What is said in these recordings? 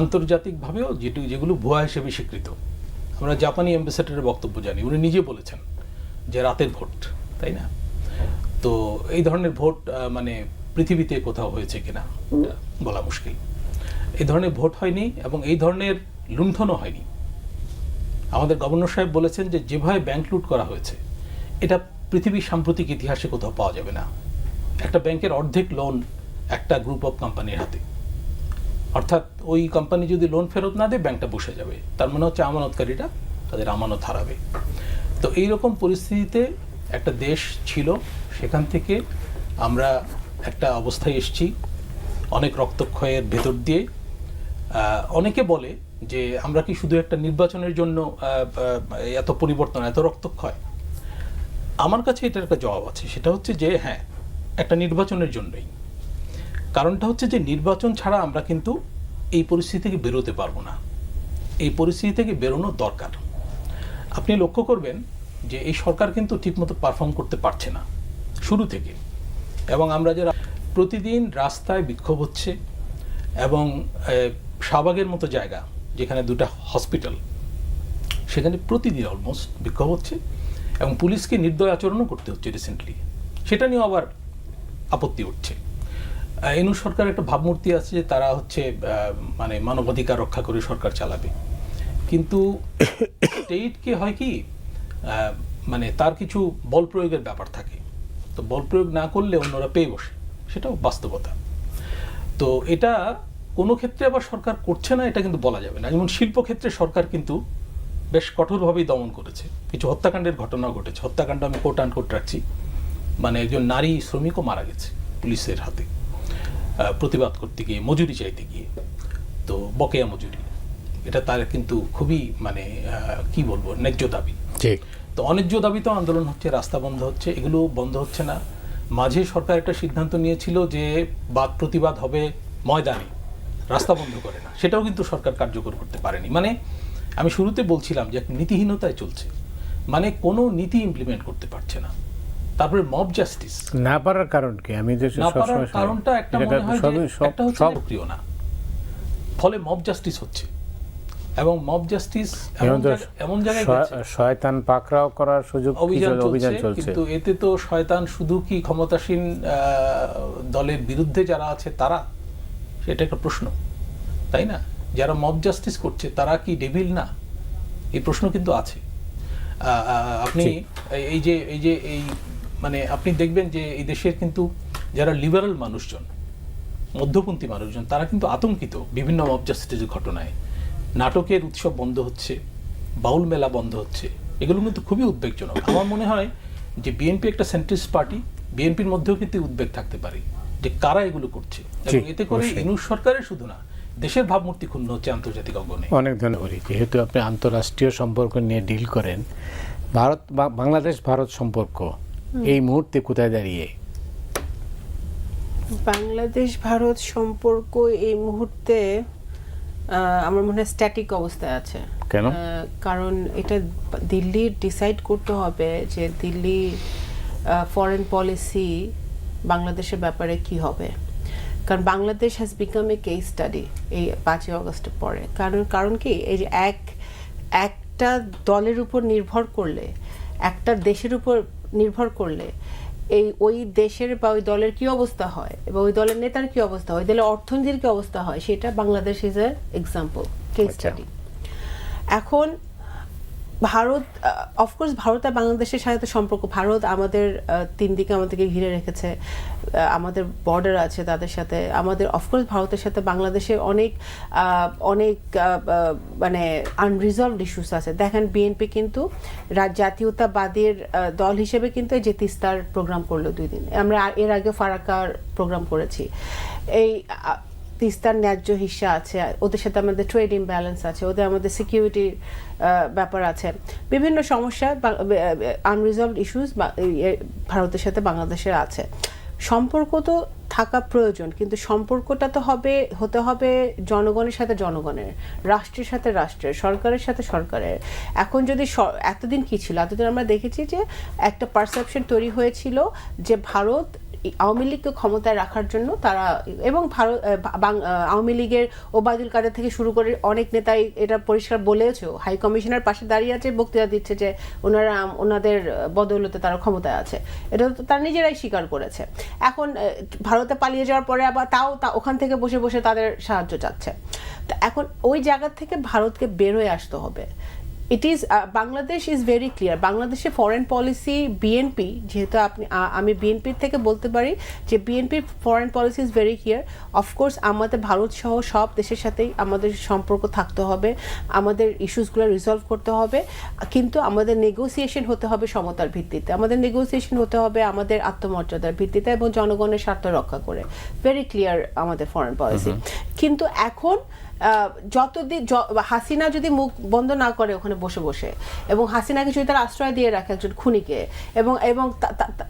আন্তর্জাতিকভাবেও যেটি, যেগুলো ভুয়া হিসেবে স্বীকৃত। আমরা জাপানি অ্যাম্বাসেডারের বক্তব্য জানি, উনি নিজে বলেছেন যে রাতের ভোট, তাই না? তো এই ধরনের ভোট মানে পৃথিবীতে কোথাও হয়েছে কিনা বলা মুশকিল। এই ধরনের ভোট হয়নি এবং এই ধরনের লুণ্ঠনও হয়নি। আমাদের গভর্নর সাহেব বলেছেন যে যেভাবে ব্যাংক লুট করা হয়েছে, এটা পৃথিবীর সাম্প্রতিক ইতিহাসে কোথাও পাওয়া যাবে না। একটা ব্যাংকের অর্ধেক লোন একটা গ্রুপ অফ কোম্পানির হাতে। অর্থাৎ ওই কোম্পানি যদি লোন ফেরত না দেয় ব্যাংকটা বসে যাবে। তার মানে হচ্ছে আমানতকারীরা তাদের আমানত হারাবে। তো এই রকম পরিস্থিতিতে একটা দেশ ছিল, সেখান থেকে আমরা একটা অবস্থায় এসেছি, অনেক রক্তক্ষয়ের ভেতর দিয়ে। অনেকে বলে যে, আমরা কি শুধু একটা নির্বাচনের জন্য এত পরিবর্তন, এত রক্তক্ষয়? আমার কাছে এটার একটা জবাব আছে। সেটা হচ্ছে যে হ্যাঁ একটা নির্বাচনের জন্যই। কারণটা হচ্ছে যে নির্বাচন ছাড়া আমরা কিন্তু এই পরিস্থিতি থেকে বেরোতে পারব না। এই পরিস্থিতি থেকে বেরোনো দরকার। আপনি লক্ষ্য করবেন যে এই সরকার কিন্তু ঠিকমতো পারফর্ম করতে পারছে না, শুরু থেকে। এবং আমরা যারা প্রতিদিন রাস্তায় বিক্ষোভ হচ্ছে এবং শাহবাগের মতো জায়গা যেখানে দুটা হসপিটাল সেখানে প্রতিদিন অলমোস্ট বিক্ষোভ হচ্ছে এবং পুলিশকে নির্দয় আচরণও করতে হচ্ছে রিসেন্টলি সেটা নিয়েও আবার আপত্তি উঠছে। এনু সরকার একটা ভাবমূর্তি আছে যে তারা হচ্ছে মানে মানবাধিকার রক্ষা করে সরকার চালাবে। কিন্তু স্টেটকে হয় কি মানে তার কিছু বল প্রয়োগের ব্যাপার থাকে। তো বল প্রয়োগ না করলে অন্যরা পেয়ে বসে। সেটাও বাস্তবতা। তো এটা কোনো ক্ষেত্রে আবার সরকার করছে না, এটা কিন্তু বলা যাবে না। যেমন শিল্পক্ষেত্রে সরকার কিন্তু বেশ কঠোরভাবেই দমন করেছে। কিছু হত্যাকাণ্ডের ঘটনা ঘটেছে। হত্যাকাণ্ড আমি কোট কোট রাখছি। মানে একজন নারী শ্রমিকও মারা গেছে পুলিশের হাতে। প্রতিবাদ করতে গিয়ে মজুরি চাইতে গিয়ে। তো বকেয়া মজুরি। এটা তার কিন্তু খুবই মানে কি বলব ন্যায্য দাবি। ঠিক তো অন্যায্য দাবিতে আন্দোলন হচ্ছে রাস্তা বন্ধ হচ্ছে এগুলো বন্ধ হচ্ছে না। মাঝে সরকার একটা সিদ্ধান্ত নিয়েছিল যে বাদ প্রতিবাদ হবে ময়দানে রাস্তা বন্ধ করে না। সেটাও কিন্তু সরকার কার্যকর করতে পারেনি। মানে আমি শুরুতে বলছিলাম যে নীতিহীনতায় চলছে। মানে কোনো নীতি ইমপ্লিমেন্ট করতে পারছে না। তারপরে মব জাস্টিস না পারার কারণ কি? আমি যে না পারার কারণটা একটা মনে হয় একটা হচ্ছে সক্রিয় না। ফলে মব জাস্টিস হচ্ছে। এবং মব জাস্টিস এমন জায়গায় শয়তান পাকড়াও করার সুযোগ অভিযান চলছে কিন্তু এতে তো শয়তান শুধু কি ক্ষমতাসীন দলের বিরুদ্ধে যারা আছে তারা? সেটা একটা প্রশ্ন। তাই না? যারা মব জাস্টিস করছে তারা কি ডেভিল না? এই প্রশ্ন কিন্তু আছে। আপনি এই যে এই যে এই মানে আপনি দেখবেন যে এই দেশের কিন্তু যারা লিবারাল মানুষজন মধ্যপন্থী মানুষজন তারা কিন্তু আতঙ্কিত বিভিন্ন মব জাস্টিসের ঘটনায়। নাটকের উৎসব বন্ধ হচ্ছে বাউল মেলা বন্ধ হচ্ছে এগুলো কিন্তু খুবই উদ্বেগজনক। আমার মনে হয় যে বিএনপি একটা সেন্ট্রিস্ট পার্টি বিএনপির মধ্যেও কিন্তু উদ্বেগ থাকতে পারে যে কারা এগুলো করছে। এবং এতে করে। ইনুস সরকারের শুধু না দেশের ভাবমূর্তি ক্ষুণ্ণ হচ্ছে আন্তর্জাতিক অঙ্গনে। অনেক ধন্যবাদ। যেহেতু আপনি আন্তরাষ্ট্রীয় সম্পর্ক নিয়ে ডিল করেন ভারত বাংলাদেশ ভারত সম্পর্ক এই মুহূর্তে কোথায় দাঁড়িয়ে? বাংলাদেশ ভারত সম্পর্ক এই মুহূর্তে আমার মনে হয় স্ট্যাটিক অবস্থায় আছে। কেন? কারণ এটা দিল্লির ডিসাইড করতে হবে যে দিল্লি ফরেন পলিসি বাংলাদেশের ব্যাপারে কি হবে। কারণ Bangladesh has become a case study এই পাঁচই অগস্টের পরে। কারণ কারণ কি? এই যে এক একটা দলের উপর নির্ভর করলে একটা দেশের উপর নির্ভর করলে এই ওই দেশের বা ওই দলের কি অবস্থা হয় এবং ওই দলের নেতার কি অবস্থা হয় ওই দলের অর্থনীতির কি অবস্থা হয় সেটা Bangladesh is a example case. Study এখন ভারত অফকোর্স ভারত আর বাংলাদেশের সাথে তো সম্পর্ক। ভারত আমাদের তিন দিকে আমাদেরকে ঘিরে রেখেছে আমাদের বর্ডার আছে তাদের সাথে। আমাদের অফকোর্স ভারতের সাথে বাংলাদেশে অনেক অনেক মানে আনরিজলভড ইস্যুস আছে। দেখেন বিএনপি কিন্তু জাতীয়তাবাদীর দল হিসেবে কিন্তু এই যে তিস্তার প্রোগ্রাম করল দুই দিন। আমরা এর আগে ফারাকার প্রোগ্রাম করেছি। এই তিস্তার ন্যায্য হিস্সা আছে, ওদের সাথে আমাদের ট্রেড ইমব্যালেন্স আছে, ওদের আমাদের সিকিউরিটির ব্যাপার আছে। বিভিন্ন সমস্যা আনরিজলভড ইস্যুস ভারতের সাথে বাংলাদেশের আছে। সম্পর্ক তো থাকা প্রয়োজন, কিন্তু সম্পর্কটা তো হবে, হতে হবে জনগণের সাথে জনগণের, রাষ্ট্রের সাথে রাষ্ট্রের, সরকারের সাথে সরকারের। এখন যদি এতদিন কি ছিল? এতদিন আমরা দেখেছি যে একটা পারসেপশন তৈরি হয়েছিল যে ভারত আওয়ামী লীগকে ক্ষমতায় রাখার জন্য তারা, এবং ভারত আওয়ামী লীগের ওবায়দুল কাদের থেকে শুরু করে অনেক নেতাই এটা পরিষ্কার বলেছেও হাই কমিশনার পাশে দাঁড়িয়ে আছে, বক্তৃতা দিচ্ছে যে ওনারা, ওনাদের বদৌলতে তারা ক্ষমতায় আছে। এটা তো তারা নিজেরাই স্বীকার করেছে। এখন ভারতে পালিয়ে যাওয়ার পরে আবার তাও তা ওখান থেকে বসে বসে তাদের সাহায্য চাচ্ছে। তো এখন ওই জায়গা থেকে ভারতকে বেরোয় আসতে হবে। It is Bangladesh is very clear বাংলাদেশে ফরেন পলিসি বিএনপি যেহেতু আপনি আমি বিএনপির থেকে বলতে পারি যে বিএনপির foreign policy is very clear of course আমাদের ভারত সহ সব দেশের সাথেই আমাদের সম্পর্ক থাকতে হবে আমাদের ইস্যুসগুলো রিজলভ করতে হবে কিন্তু আমাদের নেগোসিয়েশন হতে হবে সমতার ভিত্তিতে। আমাদের নেগোসিয়েশন হতে হবে আমাদের আত্মমর্যাদার ভিত্তিতে এবং জনগণের স্বার্থ রক্ষা করে। ভেরি ক্লিয়ার আমাদের ফরেন পলিসি কিন্তু এখন যতদিন হাসিনা যদি মুখ বন্ধ না করে ওখানে বসে বসে এবং হাসিনাকে যদি তারা আশ্রয় দিয়ে রাখে একজন খুনিকে এবং এবং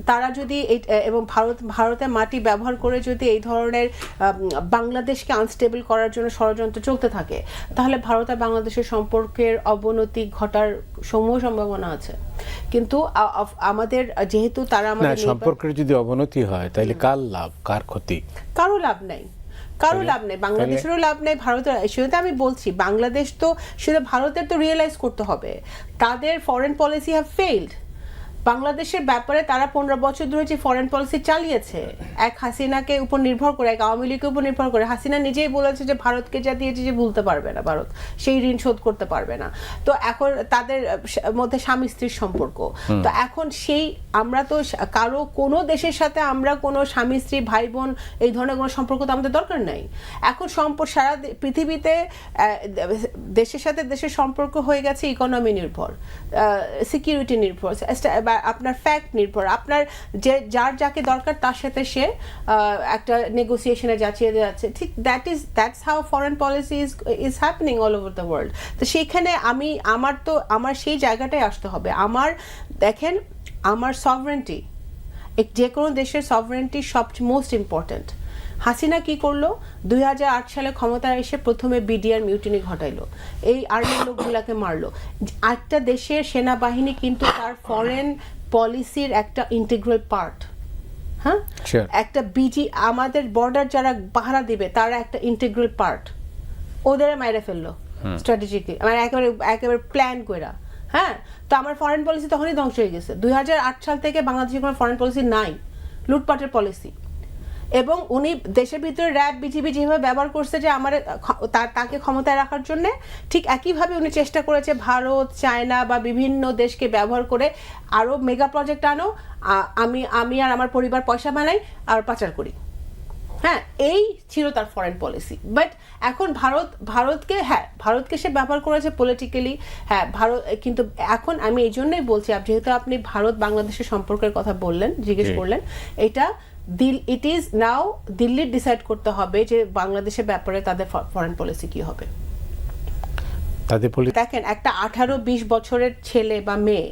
তারা যদি এই- এবং ভারত ভারতের মাটি ব্যবহার করে যদি এই ধরনের বাংলাদেশকে আনস্টেবল করার জন্য ষড়যন্ত্র চলতে থাকে তাহলে ভারত আর বাংলাদেশের সম্পর্কের অবনতি ঘটার সমূহ সম্ভাবনা আছে। কিন্তু আমাদের যেহেতু তারা আমাদের সম্পর্কের যদি অবনতি হয় তাহলে কার লাভ? কার ক্ষতি? কারও লাভ নাই। কারও লাভ নেই বাংলাদেশেরও লাভ নেই ভারতের সেটা আমি বলছি বাংলাদেশ তো সেটা ভারতের তো রিয়েলাইজ করতে হবে। তাদের ফরেন পলিসি হ্যাভ ফেইল্ড বাংলাদেশের ব্যাপারে তারা পনেরো বছর ধরে যে ফরেন পলিসি চালিয়েছে এক হাসিনাকে উপর নির্ভর করে এক আওয়ামী লীগের উপর নির্ভর করে হাসিনা নিজেই বলেছে যে ভারতকে যা দিয়েছে যে ভুলতে পারবে না ভারত সেই ঋণ শোধ করতে পারবে না। তো এখন তাদের মধ্যে স্বামী স্ত্রীর সম্পর্ক। তো এখন সেই আমরা তো কারও কোনো দেশের সাথে আমরা কোনো স্বামী স্ত্রী ভাই বোন এই ধরনের কোনো সম্পর্ক তো আমাদের দরকার নাই। এখন সম্পর্ক সারা পৃথিবীতে দেশের সাথে দেশের সম্পর্ক হয়ে গেছে ইকোনমি নির্ভর সিকিউরিটি নির্ভর আপনার ফ্যাক্ট নির্ভর। আপনার যে, যার যাকে দরকার তার সাথে সে একটা নেগোসিয়েশনে যাচিয়ে যাচ্ছে। ঠিক that is that's how foreign policy is is happening all over the world তো সেইখানে আমি, আমার তো, আমার সেই জায়গাটাই আসতে হবে। আমার, দেখেন, আমার সভরেন্টি যে কোনো দেশের সভরেন্টি সবচেয়ে মোস্ট ইম্পর্ট্যান্ট হাসিনা কি করল? দুই হাজার আট সালে ক্ষমতায় এসে প্রথমে বিডিআর মিউটিনি ঘটাইলো। এই আর্মির লোকগুলাকে মারলো। একটা দেশের সেনাবাহিনী কিন্তু তার ফরেন পলিসির একটা ইন্টিগ্রাল পার্ট হ্যাঁ? একটা বিজি আমাদের বর্ডার যারা পাহারা দিবে তারা একটা ইন্টিগ্রাল পার্ট ওদের মাইরে ফেলল স্ট্র্যাটেজিকলি মানে একেবারে একেবারে প্ল্যান কইরা। হ্যাঁ? তো আমার ফরেন পলিসি তখনই ধ্বংস হয়ে গেছে। দুই হাজার আট সাল থেকে বাংলাদেশের কোনো ফরেন পলিসি নাই। লুটপাটের পলিসি এবং উনি দেশের ভিতরে র্যাব বিজিবি যেভাবে ব্যবহার করছে যে আমার তার তাকে ক্ষমতায় রাখার জন্য ঠিক একইভাবে উনি চেষ্টা করেছে ভারত চায়না বা বিভিন্ন দেশকে ব্যবহার করে আরও মেগা প্রজেক্ট আনো। আমি আমি আর আমার পরিবার পয়সা বানাই আর পাচার করি। হ্যাঁ এই ছিল তার ফরেন পলিসি বাট এখন ভারত ভারতকে হ্যাঁ ভারতকে সে ব্যবহার করেছে পলিটিক্যালি হ্যাঁ ভারত কিন্তু এখন আমি এই জন্যই বলছি যেহেতু আপনি ভারত বাংলাদেশের সম্পর্কের কথা বললেন জিজ্ঞেস করলেন এটা দিল ইট ইজ নাও দিল্লির ডিসাইড করতে হবে যে বাংলাদেশের ব্যাপারে তাদের ফরেন পলিসি কি হবে। তাদের দেখেন একটা আঠারো বিশ বছরের ছেলে বা মেয়ে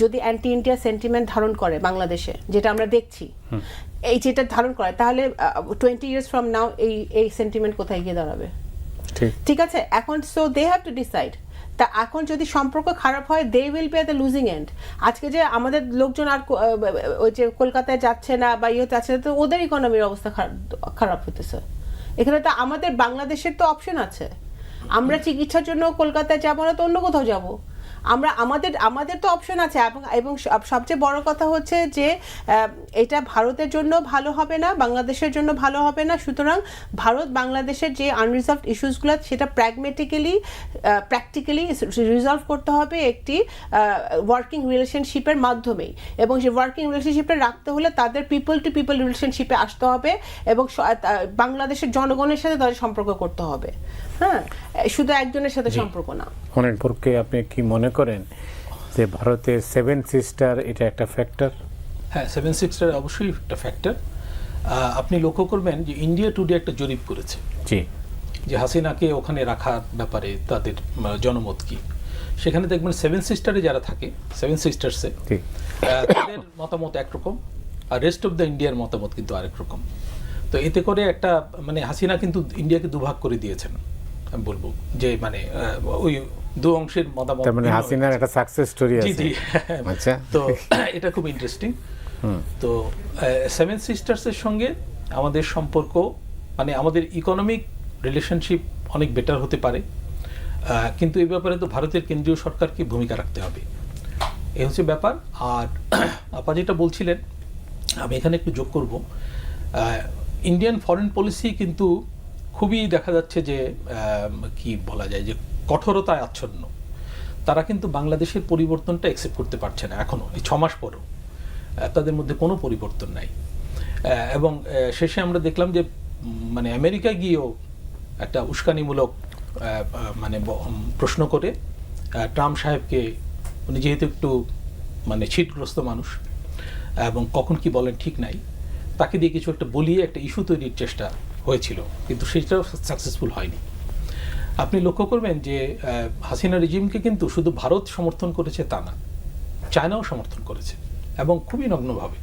যদি অ্যান্টি ইন্ডিয়া সেন্টিমেন্ট ধারণ করে বাংলাদেশে যেটা আমরা দেখছি এই যেটা ধারণ করে তাহলে টোয়েন্টি ইয়ার্স ফ্রম নাও এই এই সেন্টিমেন্ট কোথায় গিয়ে দাঁড়াবে? ঠিক। ঠিক আছে? এখন so they have to decide তা এখন যদি সম্পর্ক খারাপ হয় they will be at the losing end আজকে যে আমাদের লোকজন আর ওই যে কলকাতায় যাচ্ছে না বা ইয়েতে যাচ্ছে না, তো ওদের ইকোনমির অবস্থা খারাপ হতেছে এখানে তো আমাদের বাংলাদেশের তো অপশন আছে। আমরা চিকিৎসার জন্য কলকাতায় যাব না, তো অন্য কোথাও যাব। আমরা আমাদের আমাদের তো অপশন আছে। এবং এবং সবচেয়ে বড় কথা হচ্ছে যে এটা ভারতের জন্য ভালো হবে না বাংলাদেশের জন্য ভালো হবে না। সুতরাং ভারত বাংলাদেশের যে আনরিজলভ ইস্যুসগুলো সেটা প্র্যাগমেটিক্যালি প্র্যাকটিক্যালি রিজলভ করতে হবে একটি ওয়ার্কিং রিলেশনশিপের মাধ্যমেই। এবং সেই ওয়ার্কিং রিলেশনশিপে রাখতে হলে তাদের পিপল টু পিপল রিলেশনশিপে আসতে হবে এবং বাংলাদেশের জনগণের সাথে তাদের সম্পর্ক করতে হবে। হ্যাঁ? শুধু একজনের সাথে সম্পর্ক না। অনেক পক্ষে আপনি কি মনে করেন যে ভারতের সেভেন সিস্টার এটা একটা ফ্যাক্টর হ্যাঁ সেভেন সিক্সটার অবশ্যই একটা ফ্যাক্টর আপনি লক্ষ্য করবেন যে ইন্ডিয়া টুডে একটা জরিপ করেছে। জি। যে হাসিনাকে ওখানে রাখার ব্যাপারে তাদের জনমত কি? সেখানে দেখবেন সেভেন সিস্টারে যারা থাকে সেভেন সিস্টার্সে তাদের মতামত একরকম আর রেস্ট অফ দ্য ইন্ডিয়ার মতামত কিন্তু আরেক রকম। তো এতে করে একটা মানে হাসিনা কিন্তু ইন্ডিয়াকে দুভাগ করে দিয়েছেন। বলব যে মানে ওই দু অংশের মতামত মানে হাসিনার একটা সাকসেস স্টোরি আছে। জি। আচ্ছা। তো এটা খুব ইন্টারেস্টিং তো সেভেন সিস্টার্সের সঙ্গে আমাদের সম্পর্ক মানে আমাদের ইকোনমিক রিলেশনশিপ অনেক বেটার হতে পারে। কিন্তু এই ব্যাপারে তো ভারতের কেন্দ্রীয় সরকারকে ভূমিকা রাখতে হবে। এই হচ্ছে ব্যাপার। আর আপা যেটা বলছিলেন আমি এখানে একটু যোগ করব। ইন্ডিয়ান ফরেন পলিসি কিন্তু খুবই দেখা যাচ্ছে যে কি বলা যায় যে কঠোরতায় আচ্ছন্ন। তারা কিন্তু বাংলাদেশের পরিবর্তনটা অ্যাকসেপ্ট করতে পারছে না এখনও এই ছমাস পরও। তাদের মধ্যে কোনো পরিবর্তন নাই। এবং শেষে আমরা দেখলাম যে মানে আমেরিকায় গিয়েও একটা উস্কানিমূলক মানে প্রশ্ন করে ট্রাম্প সাহেবকে, উনি যেহেতু একটু মানে ছিটগ্রস্ত মানুষ, এবং কখন কি বলেন ঠিক নাই, তাকে দিয়ে কিছু একটা বলিয়ে একটা ইস্যু তৈরির চেষ্টা হয়েছিল, কিন্তু সেটাও সাকসেসফুল হয়নি। আপনি লক্ষ্য করবেন যে হাসিনা রিজিমকে কিন্তু শুধু ভারত সমর্থন করেছে তা না চায়নাও সমর্থন করেছে এবং খুবই নগ্নভাবে।